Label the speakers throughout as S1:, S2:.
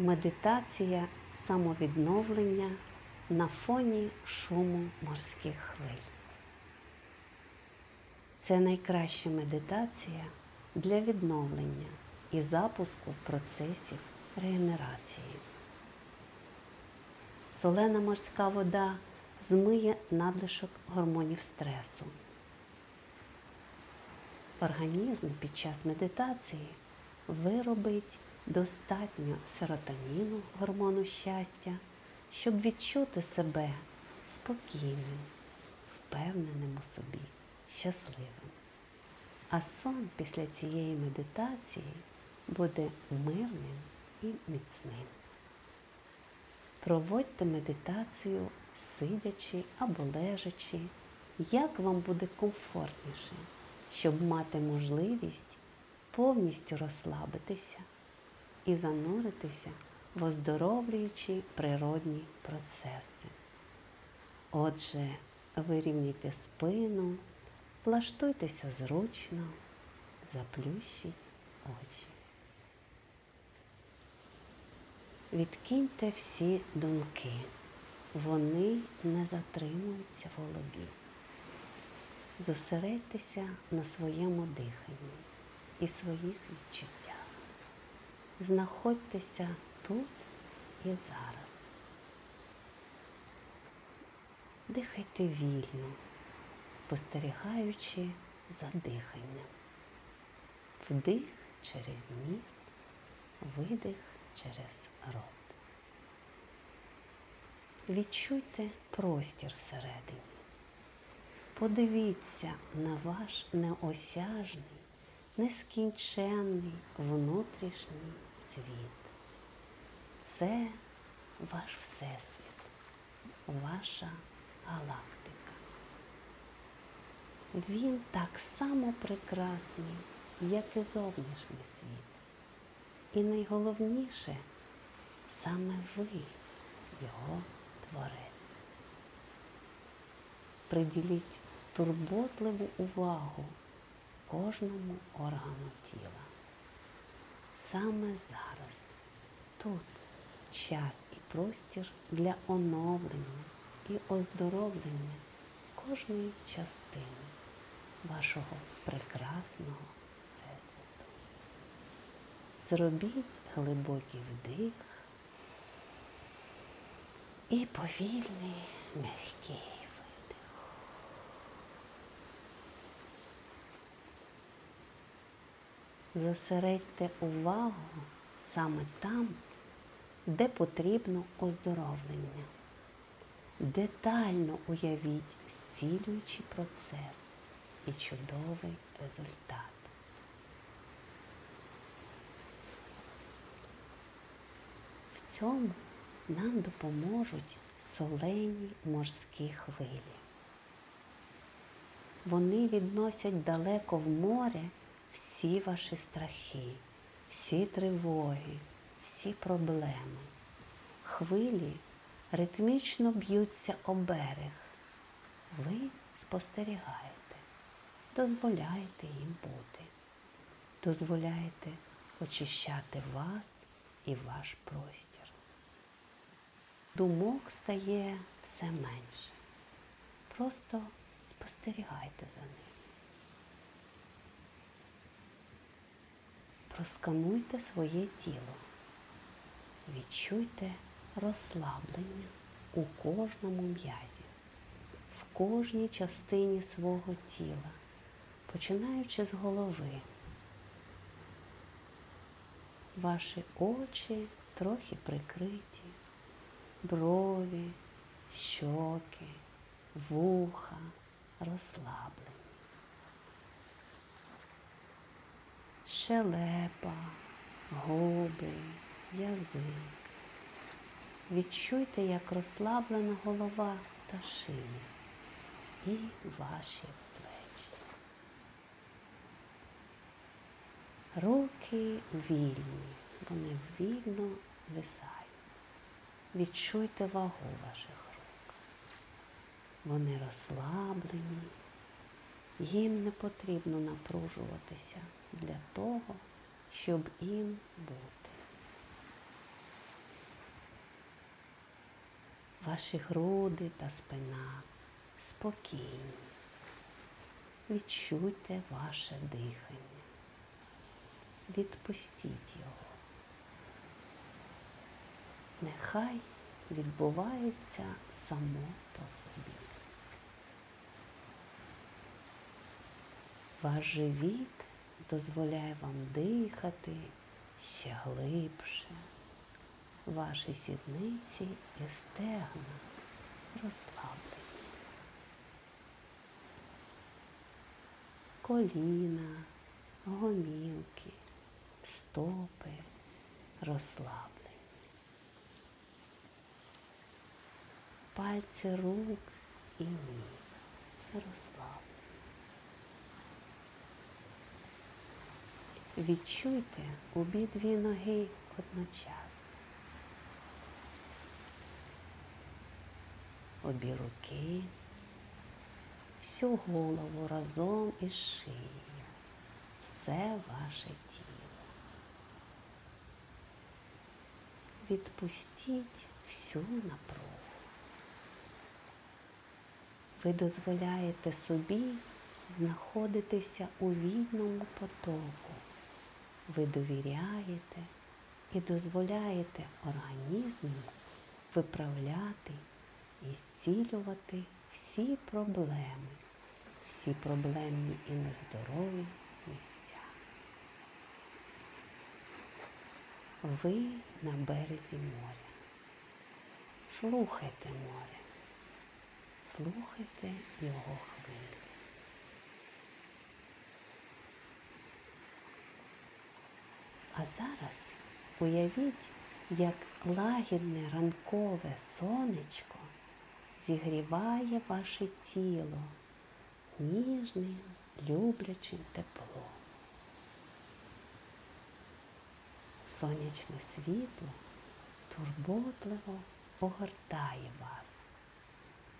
S1: Медитація самовідновлення на фоні шуму морських хвиль. Це найкраща медитація для відновлення і запуску процесів регенерації. Солена морська вода змиє надлишок гормонів стресу. Організм під час медитації виробить достатньо серотоніну, гормону щастя, щоб відчути себе спокійним, впевненим у собі, щасливим. А сон після цієї медитації буде мирним і міцним. Проводьте медитацію сидячи або лежачи, як вам буде комфортніше, щоб мати можливість повністю розслабитися і зануритися в оздоровлюючі природні процеси. Отже, вирівняйте спину, влаштуйтеся зручно, заплющіть очі. Відкиньте всі думки, вони не затримуються в голові. Зосередьтеся на своєму диханні і своїх відчуттях. Знаходьтеся тут і зараз. Дихайте вільно, спостерігаючи за диханням. Вдих через ніс, видих через рот. Відчуйте простір всередині. Подивіться на ваш неосяжний, нескінченний внутрішній світ. Це ваш всесвіт, ваша галактика. Він так само прекрасний, як і зовнішній світ. І найголовніше саме ви, його творець. Приділіть турботливу увагу кожному органу тіла. Саме зараз, тут час і простір для оновлення і оздоровлення кожної частини вашого прекрасного всесвіту. Зробіть глибокий вдих і повільний м'який видих. Зосередьте увагу саме там, де потрібно оздоровлення. Детально уявіть зцілюючий процес і чудовий результат. В цьому нам допоможуть солені морські хвилі. Вони відносять далеко в море всі ваші страхи, всі тривоги, всі проблеми. Хвилі ритмічно б'ються о берег. Ви спостерігаєте, дозволяєте їм бути, дозволяєте очищати вас і ваш простір. Думок стає все менше. Просто спостерігайте за ним. Проскануйте своє тіло. Відчуйте розслаблення у кожному м'язі, в кожній частині свого тіла, починаючи з голови. Ваші очі трохи прикриті, брові, щоки, вуха розслаблені. Щелепа, губи, язик. Відчуйте, як розслаблена голова та шия і ваші плечі. Руки вільні, вони вільно звисають. Відчуйте вагу ваших рук. Вони розслаблені, їм не потрібно напружуватися для того, щоб їм бути. Ваші груди та спина спокійні. Відчуйте ваше дихання. Відпустіть його. Нехай відбувається само по собі. Ваш живіт дозволяє вам дихати ще глибше. Ваші сідниці і стегна розслаблені. Коліна, гомілки, стопи розслаблені. Пальці рук і ніг розслаблені. Відчуйте обидві ноги одночасно. Обі руки, всю голову разом із шиєю, все ваше тіло. Відпустіть всю напругу. Ви дозволяєте собі знаходитися у вільному потоку. Ви довіряєте і дозволяєте організму виправляти і зцілювати всі проблеми, всі проблемні і нездорові місця. Ви на березі моря. Слухайте море, слухайте його хвилі. А зараз уявіть, як лагідне ранкове сонечко зігріває ваше тіло ніжним, люблячим теплом. Сонячне світло турботливо огортає вас,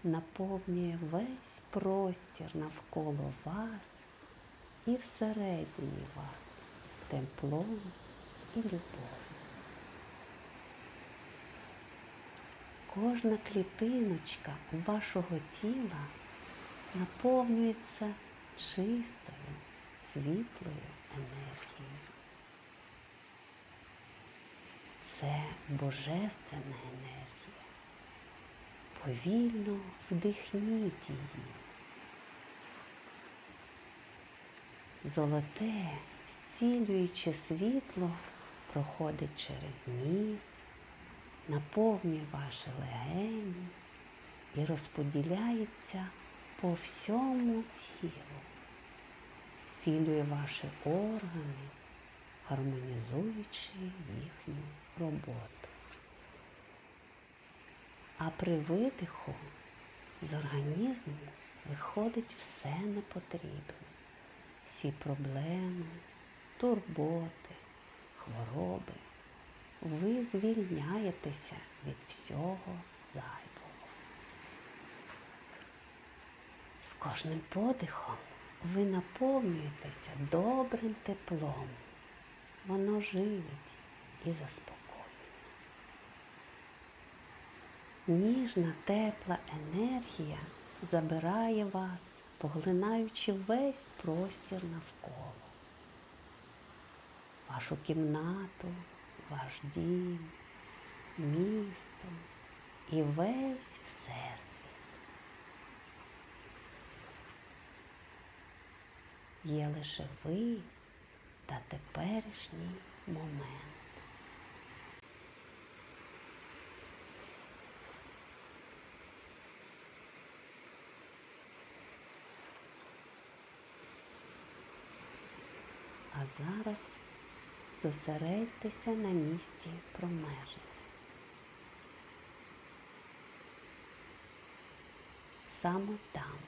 S1: наповнює весь простір навколо вас і всередині вас теплом і любов'ю. Кожна клітиночка вашого тіла наповнюється чистою, світлою енергією. Це божественна енергія. Повільно вдихніть її. Золоте, зцілююче світло проходить через ніс, наповнює ваші легені і розподіляється по всьому тілу, зцілює ваші органи, гармонізуючи їхню роботу. А при видиху з організму виходить все непотрібне, всі проблеми, турботи, хвороби. Ви звільняєтеся від всього зайвого. З кожним подихом ви наповнюєтеся добрим теплом. Воно живить і заспокоює. Ніжна тепла енергія забирає вас, поглинаючи весь простір навколо. Вашу кімнату, ваш дім, місто і весь всесвіт. Є лише ви та теперішній момент. А зараз зосередьтеся на місці промеження. Саме там,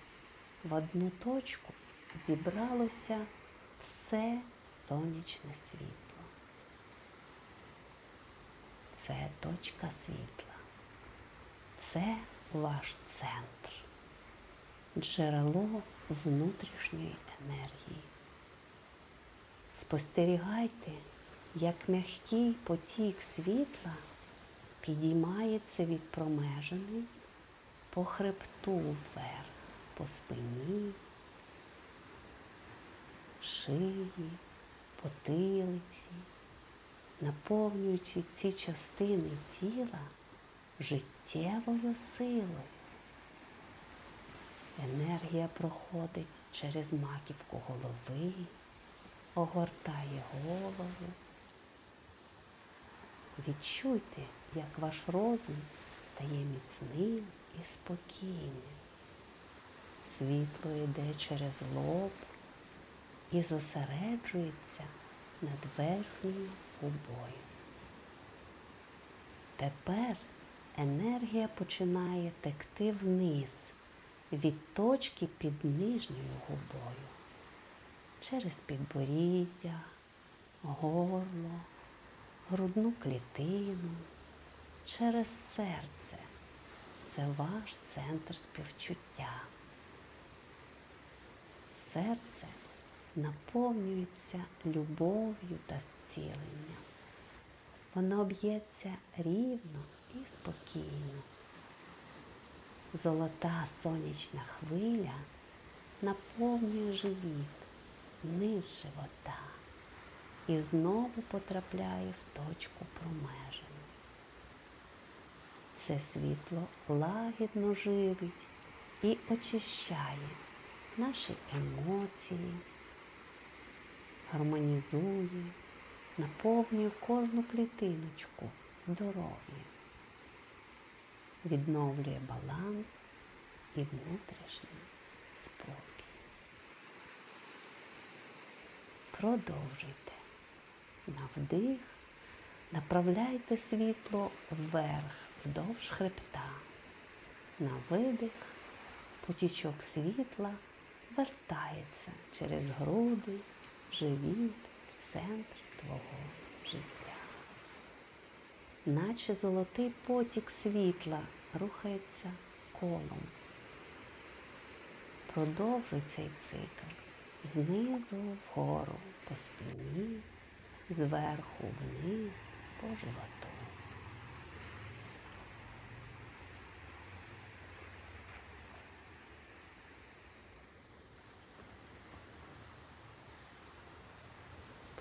S1: в одну точку, зібралося все сонячне світло. Це точка світла. Це ваш центр, джерело внутрішньої енергії. Спостерігайте, як м'який потік світла підіймається від промежини по хребту вверх, по спині, шиї, потилиці, наповнюючи ці частини тіла життєвою силою. Енергія проходить через маківку голови, огортає голову. Відчуйте, як ваш розум стає міцним і спокійним. Світло йде через лоб і зосереджується над верхньою губою. Тепер енергія починає текти вниз від точки під нижньою губою через підборіддя, горло, грудну клітину, через серце. Це ваш центр співчуття. Серце наповнюється любов'ю та зціленням. Воно б'ється рівно і спокійно. Золота сонячна хвиля наповнює живіт, низ живота і знову потрапляє в точку промежину. Це світло лагідно живить і очищає наші емоції, гармонізує, наповнює кожну клітиночку здоров'ям, відновлює баланс і внутрішній спокій. Продовжуйте. На вдих направляйте світло вверх, вдовж хребта. На видих потічок світла вертається через груди, живіт в центр твого життя. Наче золотий потік світла рухається колом. Продовжуй цей цикл знизу вгору по спині, зверху вниз по животу.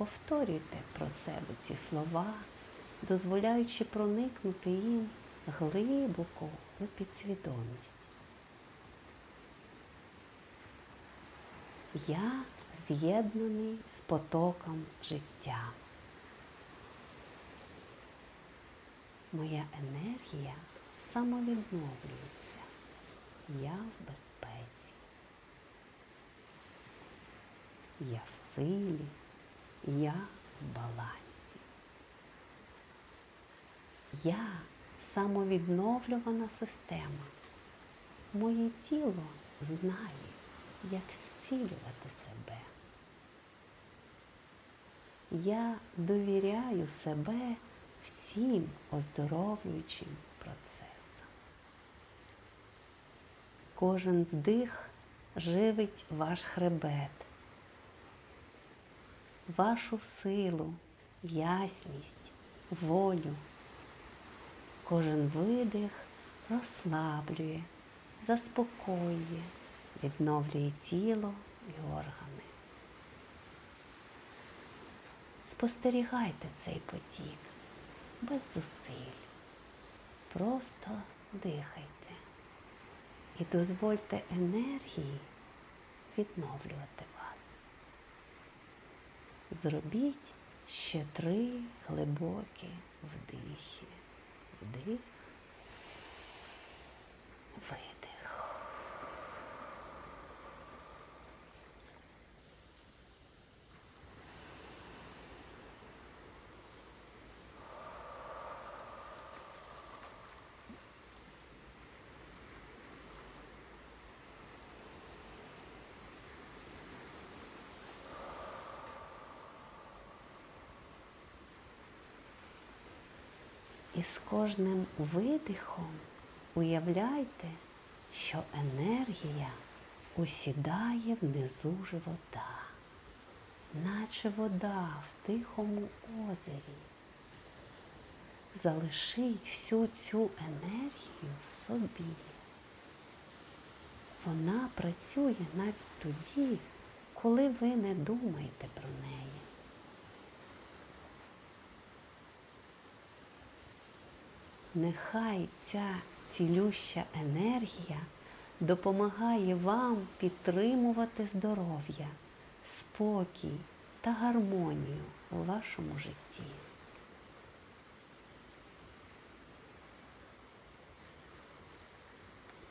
S1: Повторюйте про себе ці слова, дозволяючи проникнути їм глибоко у підсвідомість. Я з'єднаний з потоком життя. Моя енергія самовідновлюється. Я в безпеці. Я в силі. Я в балансі. Я самовідновлювана система. Моє тіло знає, як зцілювати себе. Я довіряю себе всім оздоровлюючим процесам. Кожен вдих живить ваш хребет вашу силу, ясність, волю. Кожен видих розслаблює, заспокоює, відновлює тіло і органи. Спостерігайте цей потік без зусиль. Просто дихайте і дозвольте енергії відновлювати вас. Зробіть ще три глибокі вдихи. Вдих, видих. І з кожним видихом уявляйте, що енергія усідає внизу живота, наче вода в тихому озері. залишіть всю цю енергію в собі. Вона працює навіть тоді, коли ви не думаєте про неї. Нехай ця цілюща енергія допомагає вам підтримувати здоров'я, спокій та гармонію у вашому житті.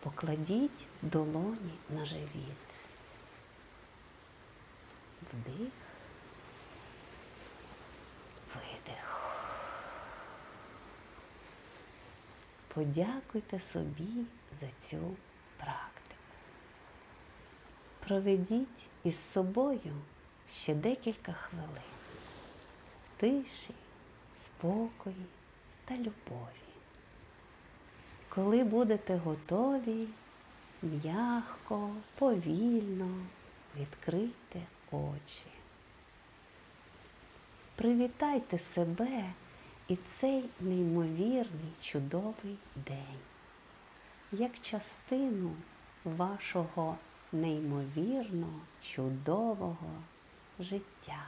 S1: Покладіть долоні на живіт. Вдих. Видих. Подякуйте собі за цю практику. Проведіть із собою ще декілька хвилин в тиші, спокої та любові. Коли будете готові, м'ягко, повільно відкрийте очі. Привітайте себе і цей неймовірний чудовий день, як частину вашого неймовірно чудового життя.